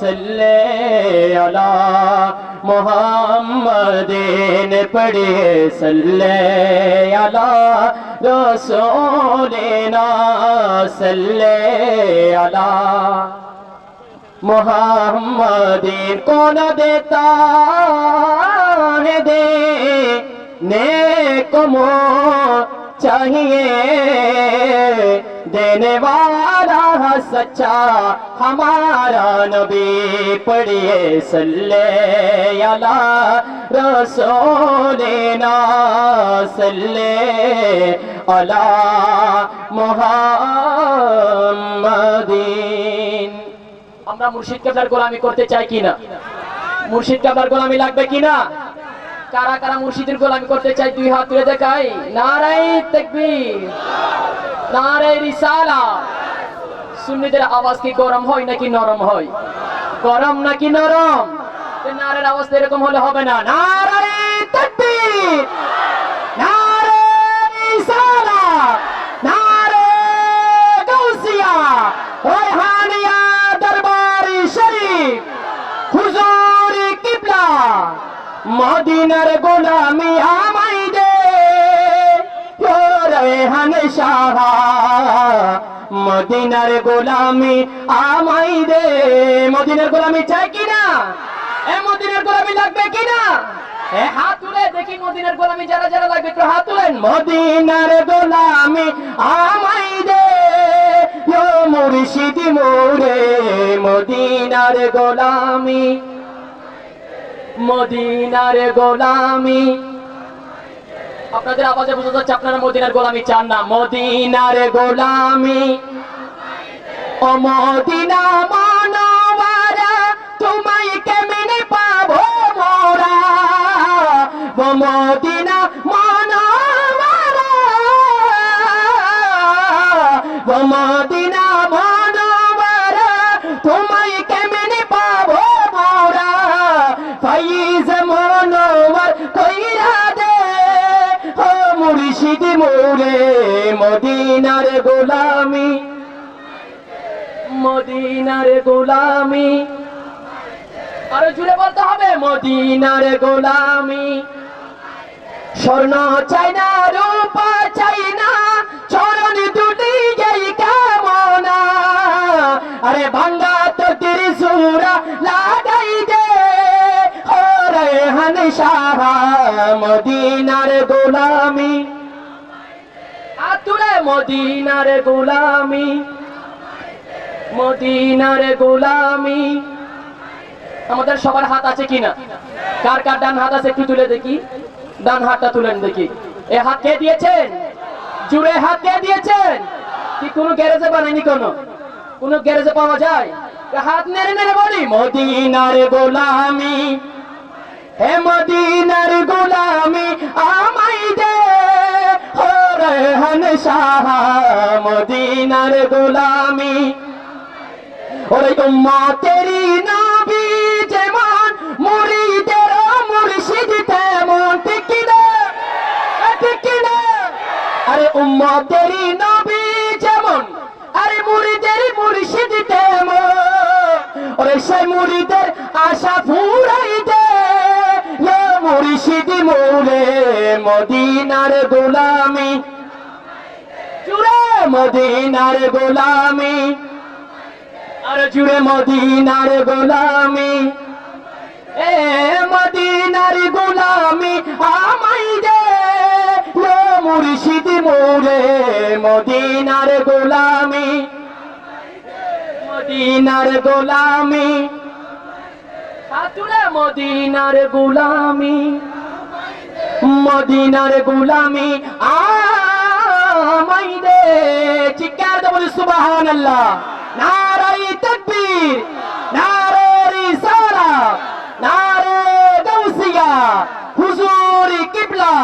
صلی علی محمدین پڑھے صلی علی رسولنا صلی علی মোহাম্মদের কোন দেতা দে নেকমো চাহিয়ে देने वाला सच्चा हमारा नबी पढ़िए सल्ले अला रसूलिना सल्ले अला मुहम्मदिन আমরা মুর্শিদ কাবলার গোলামি করতে চাই কিনা মুর্শিদ কাবলার গোলামি লাগবে কিনা কারা কারা মুর্শিদের গোলামি করতে চাই দুই হাত তুলে দেখাই নারাই তাকবীর নারাই রিসালা। সুন্নিদের আওয়াজ কি গরম হয় নাকি নরম হয়? গরম নাকি নরম? নারের আওয়াজ এরকম হলে হবে না। নারে নারে দরবারি শরীফ। মদিনার গোলামি আমাই দে রেহান সাহা মদিনার গোলামি আমাই দে। মদিনার গোলামি চাই কিনা? এ মদিনার গোলামি লাগবে কিনা? মদিনার গোলামি আপনাদের আওয়াজে বোঝা যাচ্ছে আপনারা মদিনার গোলামি চান না। মদিনার গোলামি। ও মদিনা মানবারা, তোমায় কেমনে পাবো মোরা? ও মদিনা মানবারা, ও মদিনা মানবারা, তোমায় কেমনে পাবো মোরা? ফাইজ ও মুর্শিদ মোরে, মদিনার গোলামি। মদিনার গোলামি। আরও জুড়ে বলতে হবে, মদিনার গোলামি। স্বর্ণ চাই না, রূপা চাই না, চরণ দুটি যাই কামনা। আরে ভাঙ্গা তো ত্রিসুরা লাগাই দে। ও রেহান সাহা, মদিনার গোলামি। আতুরে মদিনার গোলামি। মদিনার গোলামি। আমাদের সবার হাত আছে কিনা? কার কার ডান হাত আছে একটু তুলে দেখি? ডান হাতটা তুলেন দেখি। এ হাত কে দিয়েছেন? জুড়ে হাত কে দিয়েছেন? কি কোনো গ্যারেজে বানায়নি কোনো? কোনো গ্যারেজে পাওয়া যায়? হাত নেড়ে নেড়ে বলি, মদিনার গোলামি। হে মদিনার গোলামি আমাই দে সাহা মদিনার গোলামি। ওরে উম্মতেরি নবী যেমন, মুরিদের মুর্শিদ তেমন, ঠিক না ঠিক না আরে উম্মতেরি নবী যেমন, আরে মুরিদের মুর্শিদ তেমন। ওরে সেই মুরিদের আশা ফুরাই দে। মুর্শিদ মোরে মদিনার গোলামি। চুরে মদিনার গোলামি। আর জুড়ে মদিনার গোলামি। এ মদিনার গোলামি আমাই ও মুর্শিদ মোরে মদিনার গোলামি। মদিনার গোলামি। হাতুরে মদিনার গোলামি। মদিনার গোলামি আমাই দে চিৎকার দেবো সুবহানাল্লাহ। নারাই তকবীর নারে রিসালা নারে গাউসিয়া হুজুর কিবলা